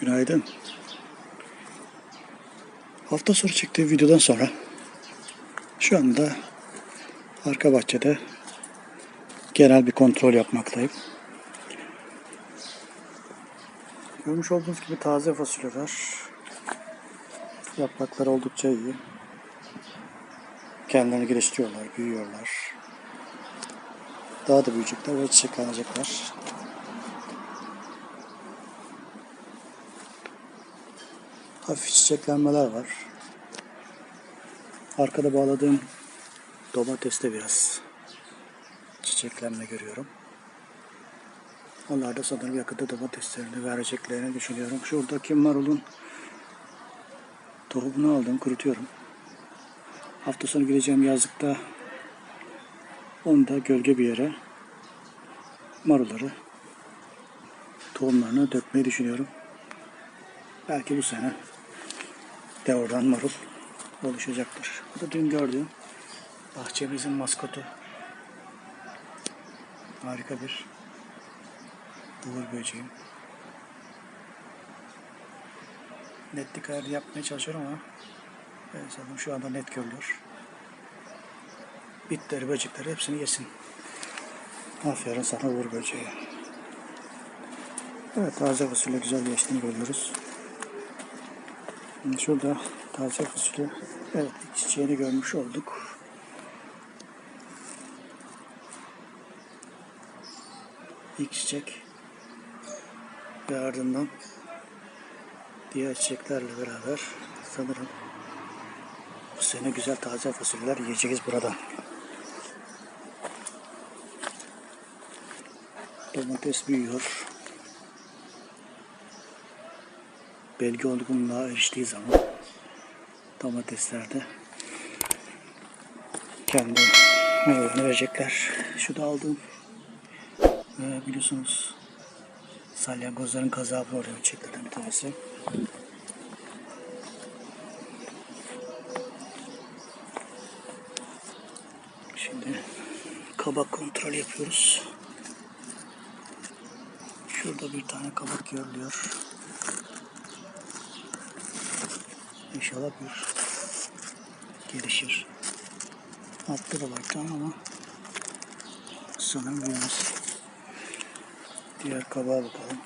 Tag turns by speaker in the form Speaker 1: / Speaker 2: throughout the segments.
Speaker 1: Günaydın. Hafta sonu çektiğim videodan sonra şu anda arka bahçede genel bir kontrol yapmaktayım. Görmüş olduğunuz gibi taze fasulyeler. Yaprakları oldukça iyi. Kendilerini geliştiriyorlar, büyüyorlar. Daha da büyüyecekler ve çiçeklenecekler. Hafif çiçeklenmeler var. Arkada bağladığım domateste biraz çiçeklenme görüyorum. Onlar da sanırım yakında domateslerini vereceklerini düşünüyorum. Şuradaki marulun tohumunu aldım, kurutuyorum. Hafta sonu gideceğim yazlıkta onu da gölge bir yere marulları tohumlarını dökmeyi düşünüyorum. Belki bu sene de oradan marul oluşacaktır. Bu da dün gördüğüm bahçemizin maskotu. Harika bir uğur böceğim. Netlik ayarı yapmaya çalışıyorum ama evet, sanırım şu anda net görülüyor. Bitleri, böcekleri hepsini yesin. Aferin sana uğur böceği. Evet taze fasulye güzel geçtiğini görüyoruz. Şimdi şurada taze fasulye evet çiçeğini görmüş olduk. İlk çiçek ve ardından diğer çiçeklerle beraber sanırım bu sene güzel taze fasulyeler yiyeceğiz burada. Domates büyüyor. Belge olgunluğa eriştiği zaman domateslerde kendi meyvelerini verecekler. Şu da aldığım e, biliyorsunuz salyangozların kazağı problemi çiçeklerden bir tanesi. Şimdi kabak kontrol yapıyoruz. Şurada bir tane kabak görülüyor. İnşallah bir gelişir. Bir tane ama sanırım büyümez. Diğer kabağa bakalım.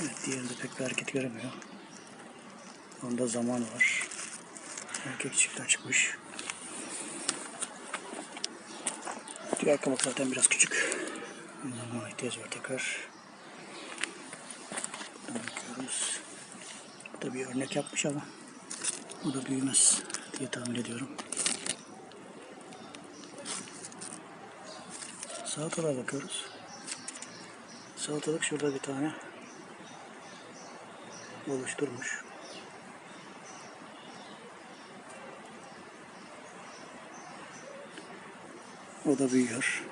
Speaker 1: Evet, diğerinde pek bir hareket göremiyor. Onda zaman var. Erkek çiftten çıkmış. Diğer kabak zaten biraz küçük. Zamana ihtiyaç var tekrar. Buradan bakıyoruz. Bu da bir örnek yapmış ama bu da büyümez diye tahmin ediyorum. Salatalığa bakıyoruz. Salatalık şurada bir tane oluşturmuş. O da büyüyor.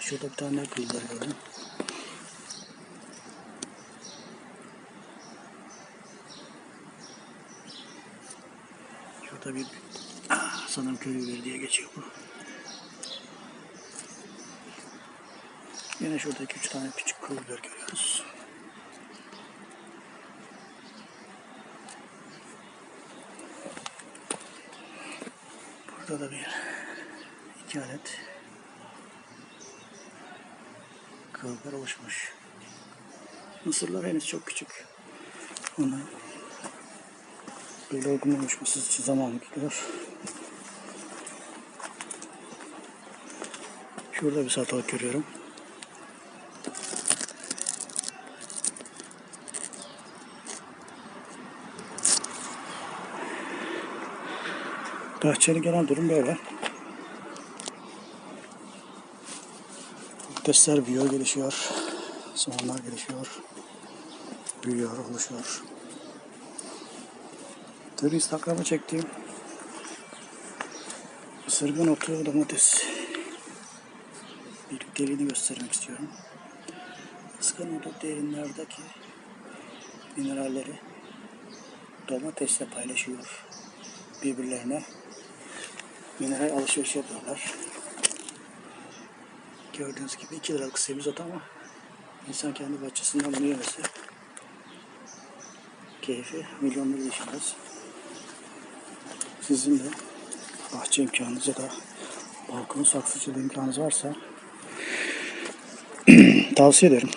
Speaker 1: Şurada bir tane kızlar gördüm. Şurada bir ah, sanırım köy biberi diye geçiyor bu. Yine şurada iki üç tane küçük kıl görüyoruz. Burada da bir iki adet kıllar oluşmuş. Mısırlar henüz çok küçük. Ona böyle olgun oluşması için zaman gidiyor. Şurada bir salatalık görüyorum. Bahçenin genel durum böyle. Patatesler büyüyor, gelişiyor. Soğanlar gelişiyor. Büyüyor, oluşuyor. Tabii Instagram'a çektiğim ısırgan otu domates birlikteliğini göstermek istiyorum. Isırgan otu derinlerdeki mineralleri domatesle paylaşıyor birbirlerine mineral alışveriş yapıyorlar. Gördüğünüz gibi 2 liralık semizot ama insan kendi bahçesinden bunu yemesi keyfi milyonları yaşamaz. Sizin de bahçe imkanınız ya da balkon saksıcılığı imkanınız varsa tavsiye ederim.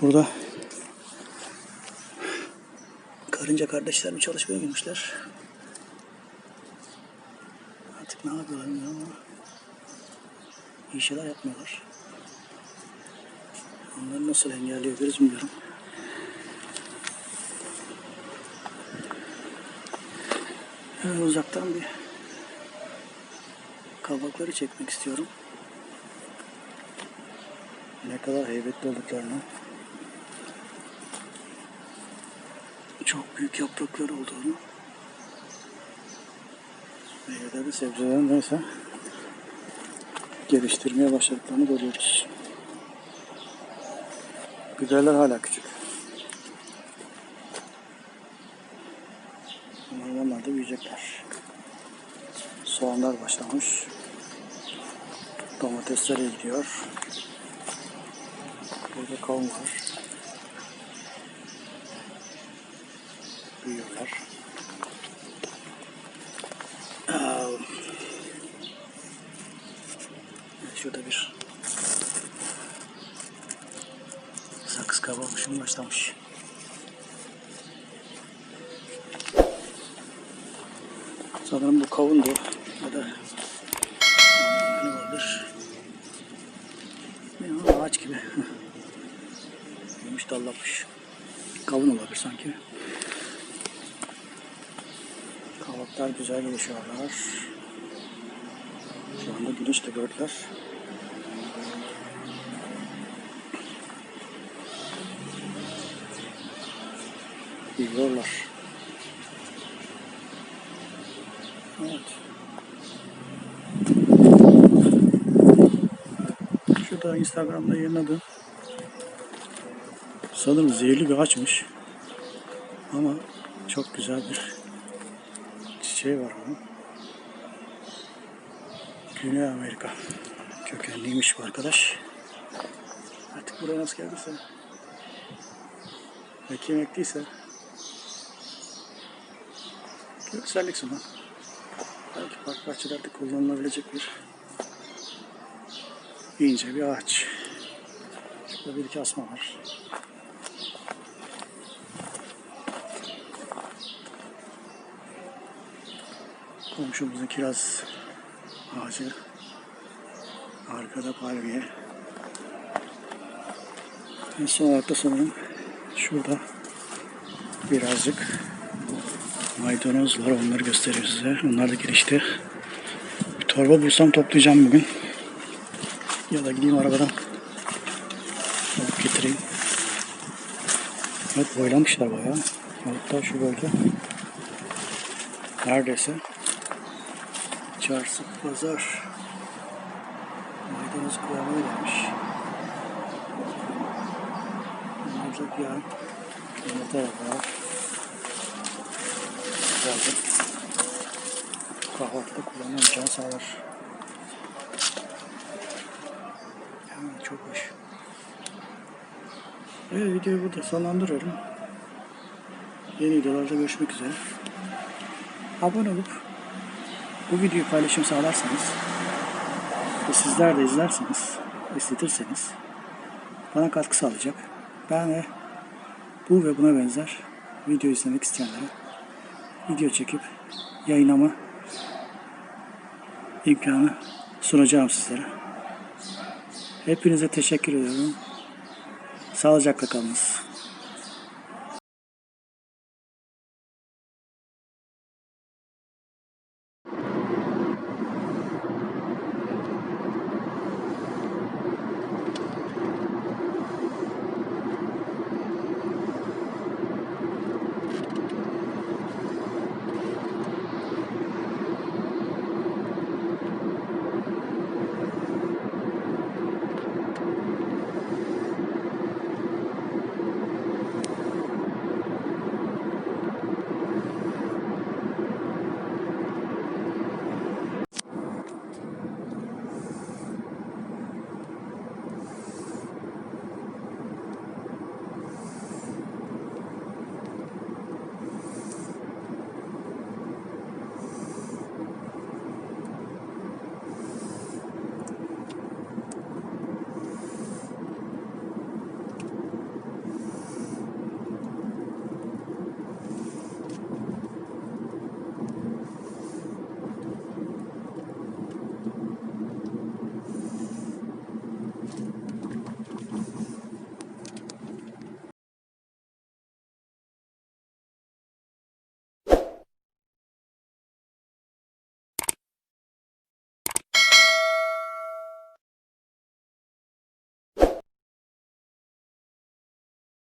Speaker 1: Burada karınca kardeşlerim çalışmaya girmişler. Artık ne yapıyorlar bilmiyorum ama iyi şeyler yapmıyorlar. Onları nasıl engelleyebiliriz bilmiyorum. Hemen uzaktan bir kabakları çekmek istiyorum. Ne kadar heybetli olduklarını. Çok büyük yaprakları olduğunu. Meyvelerin, sebzelerin neyse geliştirmeye başladıklarını görüyoruz. Biberler hala küçük. Onlar da büyüyecekler. Soğanlar başlamış. Domatesler gidiyor. Burada kavun var. Büyüyorlar. Şurada bir sakız kabamışım başlamış. Sanırım bu kavundu. Ya da ne olabilir? Ne ağaç gibi. Büyümüş dallamış. Kavun olabilir sanki. Kavaklar güzel gelişiyorlar. Şu anda güneş de gördüler. Yiyorlar. Evet. Şurada Instagram'da yayınladığım sanırım zehirli bir ağaçmış. Ama çok güzel bir çiçeği var onun. Güney Amerika kökenliymiş bu arkadaş. Artık buraya nasıl geldiyse ve kim ektiyse görsellik sunan belki park bahçelerde kullanılabilecek bir ince bir ağaç. Şurada bir iki asma var. Komşumuzun kiraz ağacı. Arkada palmiye. En son olarak da sanırım şurada birazcık maydanoz var. Onları göstereyim size. Onlar da gelişti. Bir torba bulsam toplayacağım bugün. Ya da gideyim arabadan alıp getireyim. Evet boylamışlar bayağı. Hatta şu bölge neredeyse çarşı pazar maydanoz kıvamına gelmiş. Olacak ya. Yumurta var. Güzeldir. Kahvaltıda kullanma imkanı sağlar. Yani çok hoş. Evet videoyu burada sonlandırıyorum. Yeni videolarda görüşmek üzere. Abone olup bu videoyu paylaşım sağlarsanız ve sizler de izlerseniz, istetirseniz bana katkı sağlayacak. Ben de bu ve buna benzer video izlemek isteyenlere video çekip yayınlama imkanı sunacağım sizlere. Hepinize teşekkür ediyorum. Sağlıcakla kalınız.